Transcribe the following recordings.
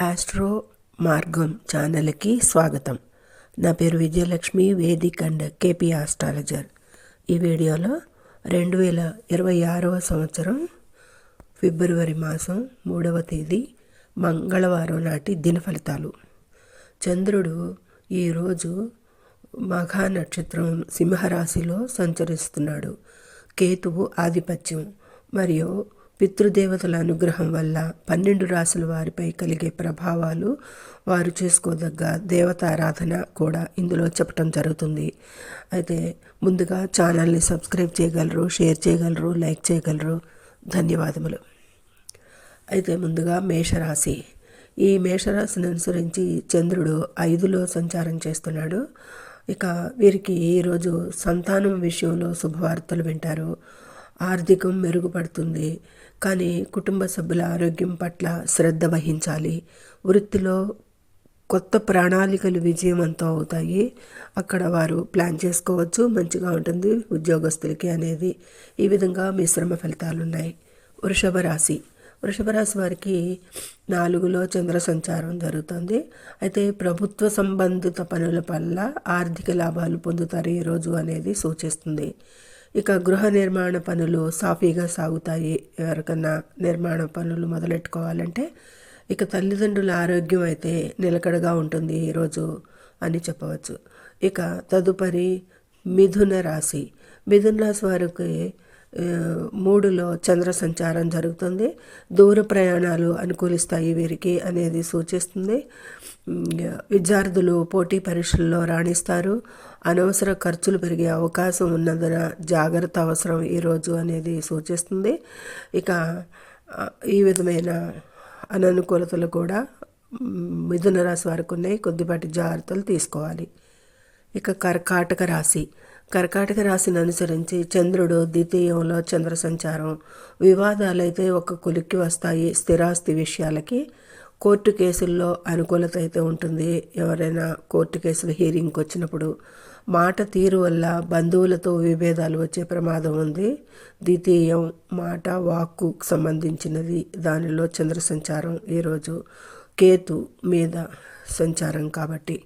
Astro మార్గం ఛానల్కి స్వాగతం. నా పేరు Vijayalakshmi Vedic and KP astrologer. ఈ వీడియోలో రెండు వేల ఇరవై ఆరవ సంవత్సరం ఫిబ్రవరి మాసం మూడవ తేదీ మంగళవారం నాటి దిన ఫలితాలు. చంద్రుడు ఈరోజు మఘా నక్షత్రం సింహరాశిలో సంచరిస్తున్నాడు. కేతువు ఆధిపత్యం మరియు పితృదేవతల అనుగ్రహం వల్ల పన్నెండు రాసుల వారిపై కలిగే ప్రభావాలు వారు చేసుకోదగ్గ దేవతారాధన కూడా ఇందులో చెప్పటం జరుగుతుంది. అయితే ముందుగా ఛానల్ని సబ్స్క్రైబ్ చేయగలరు షేర్ చేయగలరు లైక్ చేయగలరు. ధన్యవాదములు. అయితే ముందుగా మేషరాశి. ఈ మేషరాశిని అనుసరించి చంద్రుడు ఐదులో సంచారం చేస్తున్నాడు. ఇక వీరికి ఈరోజు సంతానం విషయంలో శుభవార్తలు వింటారు. ఆర్థికం మెరుగుపడుతుంది. కానీ కుటుంబ సభ్యుల ఆరోగ్యం పట్ల శ్రద్ధ వహించాలి. వృత్తిలో కొత్త ప్రణాళికలు విజయవంతం అవుతాయి. అక్కడ వారు ప్లాన్ చేసుకోవచ్చు. మంచిగా ఉంటుంది ఉద్యోగస్తులకి అనేది. ఈ విధంగా మిశ్రమ ఫలితాలు ఉన్నాయి. వృషభ రాశి. వృషభ రాశి వారికి నాలుగులో చంద్ర సంచారం జరుగుతుంది. అయితే ప్రభుత్వ సంబంధిత పనుల వల్ల ఆర్థిక లాభాలు పొందుతారు ఈరోజు అనేది సూచిస్తుంది. ఇక గృహ నిర్మాణ పనులు సాఫీగా సాగుతాయి. ఎవరికన్నా నిర్మాణ పనులు మొదలెట్టుకోవాలంటే ఇక తల్లిదండ్రుల ఆరోగ్యం అయితే నిలకడగా ఉంటుంది ఈరోజు అని చెప్పవచ్చు. ఇక తదుపరి మిథున రాశి. మిథున రాశి వారికి మూడులో చంద్ర సంచారం జరుగుతుంది. దూర ప్రయాణాలు అనుకూలిస్తాయి వీరికి అనేది సూచిస్తుంది. విద్యార్థులు పోటీ పరీక్షల్లో రాణిస్తారు. అనవసర ఖర్చులు పెరిగే అవకాశం ఉన్నందున జాగ్రత్త అవసరం ఈరోజు అనేది సూచిస్తుంది. ఇక ఈ విధమైన అననుకూలతలు కూడా మిథున రాశి వారికి ఉన్నాయి. కొద్దిపాటి జాగ్రత్తలు తీసుకోవాలి. ఇక కర్కాటక రాశి. కర్కాటక రాశిని అనుసరించి చంద్రుడు ద్వితీయంలో చంద్ర సంచారం. వివాదాలైతే ఒక కొలిక్కి వస్తాయి స్థిరాస్తి విషయాలకి. కోర్టు కేసుల్లో అనుకూలత అయితే ఉంటుంది. ఎవరైనా కోర్టు కేసులు హీరింగ్కి వచ్చినప్పుడు మాట తీరు వల్ల బంధువులతో విభేదాలు వచ్చే ప్రమాదం ఉంది. ద్వితీయం మాట వాక్కు సంబంధించినది. దానిలో చంద్ర సంచారం ఈరోజు కేతు మీద సంచారం కాబట్టి.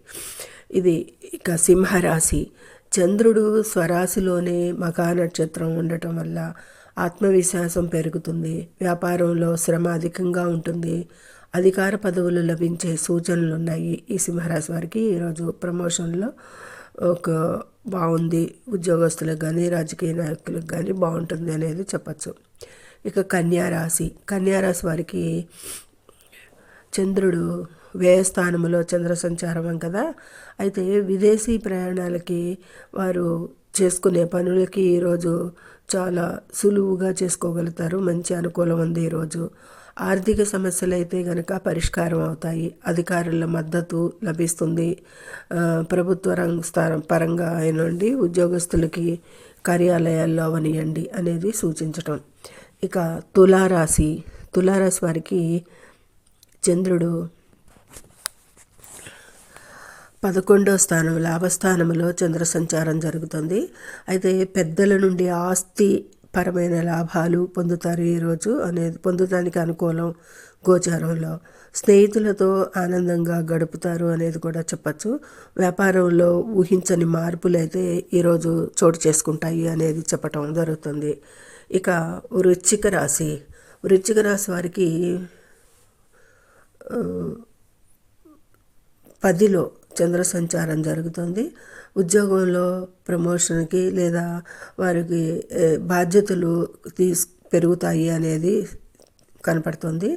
ఇది ఇక సింహరాశి. చంద్రుడు స్వరాశిలోనే మకా నక్షత్రం ఉండటం వల్ల ఆత్మవిశ్వాసం పెరుగుతుంది వ్యాపారంలో శ్రమ అధికంగా ఉంటుంది. అధికార పదవులు లభించే సూచనలు ఉన్నాయి. ఈ సింహరాశి వారికి ఈరోజు ప్రమోషన్లో ఒక బాగుంది. ఉద్యోగస్తులకు కానీ రాజకీయ నాయకులకు కానీ బాగుంటుంది అనేది చెప్పచ్చు. ఇక కన్యారాశి కన్యారాశి వారికి చంద్రుడు వ్యయస్థానంలో చంద్ర సంచారం కదా? అయితే విదేశీ ప్రయాణాలకి వారు చేసుకునే పనులకి ఈరోజు చాలా సులువుగా చేసుకోగలుగుతారు. మంచి అనుకూలం ఉంది ఈరోజు ఆర్థిక సమస్యలు అయితే కనుక పరిష్కారం అవుతాయి. అధికారుల మద్దతు లభిస్తుంది. ప్రభుత్వ రంగ స్థానం పరంగా అయినండి ఉద్యోగస్తులకి కార్యాలయాల్లో అవనియండి అనేది సూచించటం. ఇక తులారాశి తులారాశి వారికి చంద్రుడు పదకొండో స్థానం లాభస్థానంలో చంద్ర సంచారం జరుగుతుంది. అయితే పెద్దల నుండి ఆస్తి పరమైన లాభాలు పొందుతారు ఈరోజు అనేది పొందడానికి అనుకూలం గోచారంలో. స్నేహితులతో ఆనందంగా గడుపుతారు అనేది కూడా చెప్పచ్చు. వ్యాపారంలో ఊహించని మార్పులు అయితే ఈరోజు చోటు చేసుకుంటాయి అనేది చెప్పటం జరుగుతుంది. ఇక వృచ్చిక రాశి వృచ్చిక రాశి వారికి పదిలో చంద్ర సంచారం జరుగుతుంది. ఉద్యోగంలో ప్రమోషన్కి లేదా వారికి బాధ్యతలు తీసు పెరుగుతాయి అనేది కనపడుతుంది.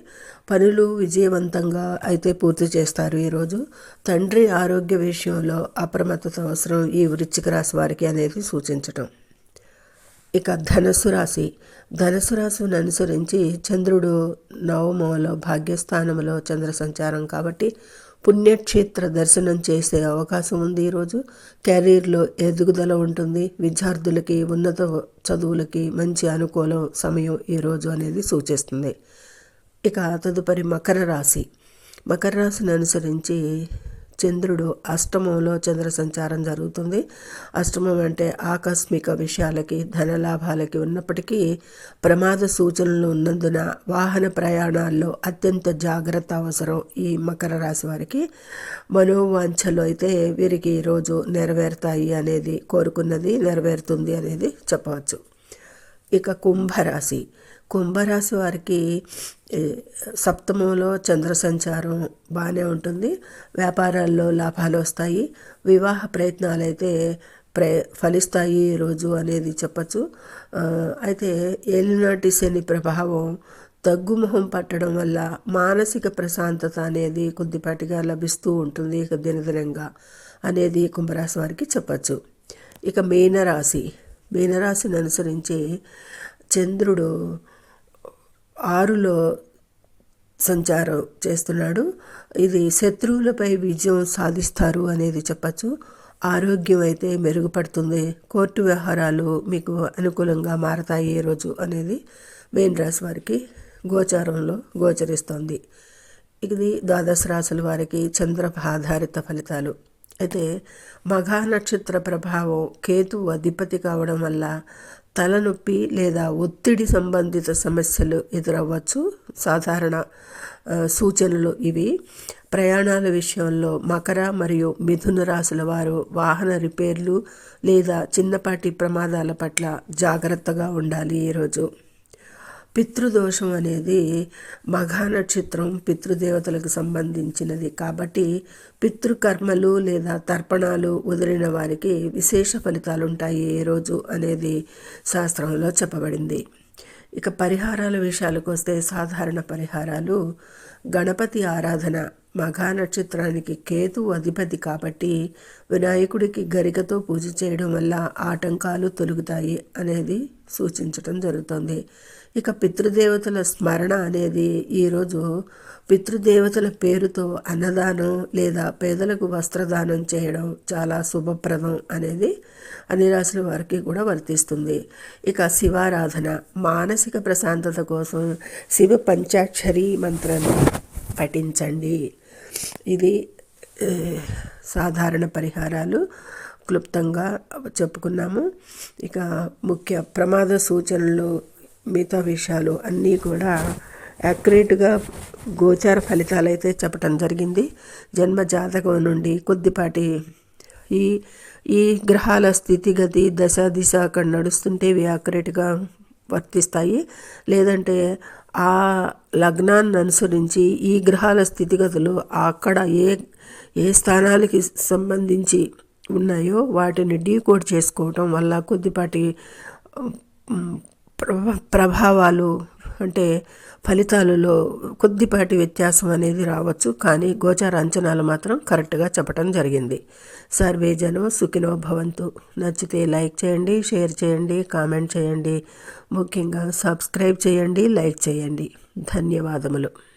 పనులు విజయవంతంగా అయితే పూర్తి చేస్తారు ఈరోజు. తండ్రి ఆరోగ్య విషయంలో అప్రమత్తత అవసరం ఈ వృచ్చిక రాశి వారికి అనేది సూచించటం. ఇక ధనస్సు రాశి. ధనస్సు రాశిని అనుసరించి చంద్రుడు నవమంలో భాగ్యస్థానంలో చంద్ర సంచారం కాబట్టి పుణ్యక్షేత్ర దర్శనం చేసే అవకాశం ఉంది ఈరోజు కెరీర్లో ఎదుగుదల ఉంటుంది. విద్యార్థులకి ఉన్నత చదువులకి మంచి అనుకూలం సమయం ఈరోజు అనేది సూచిస్తుంది. ఇక తదుపరి మకర రాశి. మకర రాశిని అనుసరించి చంద్రుడు అష్టమంలో చంద్ర సంచారం జరుగుతుంది. అష్టమం అంటే ఆకస్మిక విషయాలకి ధనలాభాలకి ఉన్నప్పటికీ ప్రమాద సూచనలు ఉన్నందున వాహన ప్రయాణాల్లో అత్యంత జాగ్రత్త అవసరం ఈ మకర రాశి వారికి. మనోవాంఛలు అయితే వీరికి ఈరోజు నెరవేరుతాయి అనేది కోరుకున్నది నెరవేరుతుంది అనేది చెప్పవచ్చు. ఇక కుంభరాశి. కుంభరాశి వారికి సప్తమంలో చంద్ర సంచారం బాగానే ఉంటుంది. వ్యాపారాల్లో లాభాలు వస్తాయి. వివాహ ప్రయత్నాలు అయితే ప్ర ఫలిస్తాయి ఈరోజు అనేది చెప్పచ్చు. అయితే ఏలినాటి శని ప్రభావం తగ్గుముఖం పట్టడం వల్ల మానసిక ప్రశాంతత అనేది కొద్దిపాటిగా లభిస్తూ ఉంటుంది ఇక దినదినంగా అనేది కుంభరాశి వారికి చెప్పచ్చు. ఇక మీనరాశి. మీనరాశిని అనుసరించి చంద్రుడు ఆరులో సంచారం చేస్తున్నాడు. ఇది శత్రువులపై విజయం సాధిస్తారు అనేది చెప్పచ్చు. ఆరోగ్యం అయితే మెరుగుపడుతుంది. కోర్టు వ్యవహారాలు మీకు అనుకూలంగా మారతాయి ఏ రోజు అనేది మెయిన్ రాశి వారికి గోచారంలో గోచరిస్తుంది. ఇది ద్వాదశ రాశుల వారికి చంద్ర ఆధారిత ఫలితాలు. అయితే మఘా నక్షత్ర ప్రభావం కేతు అధిపతి కావడం వల్ల తలనొప్పి లేదా ఒత్తిడి సంబంధిత సమస్యలు ఎదురవ్వచ్చు. సాధారణ సూచనలు ఇవి. ప్రయాణాల విషయంలో మకర మరియు మిథున రాశుల వారు వాహన రిపేర్లు లేదా చిన్నపాటి ప్రమాదాల పట్ల జాగ్రత్తగా ఉండాలి ఈరోజు. పితృదోషం అనేది మఘా నక్షత్రం పితృదేవతలకు సంబంధించినది. కాబట్టి పితృకర్మలు లేదా తర్పణాలు వదిలిన వారికి విశేష ఫలితాలు ఉంటాయి ఏ రోజు అనేది శాస్త్రంలో చెప్పబడింది. ఇక పరిహారాల విషయాలకు వస్తే సాధారణ పరిహారాలు గణపతి ఆరాధన మఘా నక్షత్రానికి కేతు అధిపతి కాబట్టి వినాయకుడికి గరికతో పూజ చేయడం వల్ల ఆటంకాలు తొలుగుతాయి అనేది సూచించడం జరుగుతుంది. ఇక పితృదేవతల స్మరణ అనేది ఈరోజు పితృదేవతల పేరుతో అన్నదానం లేదా పేదలకు వస్త్రదానం చేయడం చాలా శుభప్రదం అనేది అన్ని రాశుల వారికి కూడా వర్తిస్తుంది. ఇక శివారాధన మానసిక ప్రశాంతత కోసం శివ పంచాక్షరి మంత్రాన్ని పఠించండి. ఇది సాధారణ పరిహారాలు క్లుప్తంగా చెప్పుకున్నాము. ఇక ముఖ్య ప్రమాద సూచనలు మిగతా విషయాలు అన్నీ కూడా యాక్యురేట్గా గోచార ఫలితాలు అయితే చెప్పటం జరిగింది. జన్మ జాతకం నుండి కొద్దిపాటి ఈ ఈ గ్రహాల స్థితిగతి దశ దిశ అక్కడ నడుస్తుంటే ఇవి యాక్యురేట్గా వర్తిస్తాయి. లేదంటే ఆ లగ్నాన్ని అనుసరించి ఈ గ్రహాల స్థితిగతులు అక్కడ ఏ ఏ స్థానాలకి సంబంధించి ఉన్నాయో వాటిని డీకోడ్ చేసుకోవటం వల్ల కొద్దిపాటి ప్రభావాలు అంటే ఫలితాలలో కొద్దిపాటి వ్యత్యాసం అనేది రావచ్చు కానీ గోచార అంచనాలు మాత్రం కరెక్ట్గా చెప్పడం జరిగింది. సర్వే జనం సుఖినో భవంతు. నచ్చితే లైక్ చేయండి షేర్ చేయండి కామెంట్ చేయండి. ముఖ్యంగా సబ్స్క్రైబ్ చేయండి లైక్ చేయండి. ధన్యవాదములు.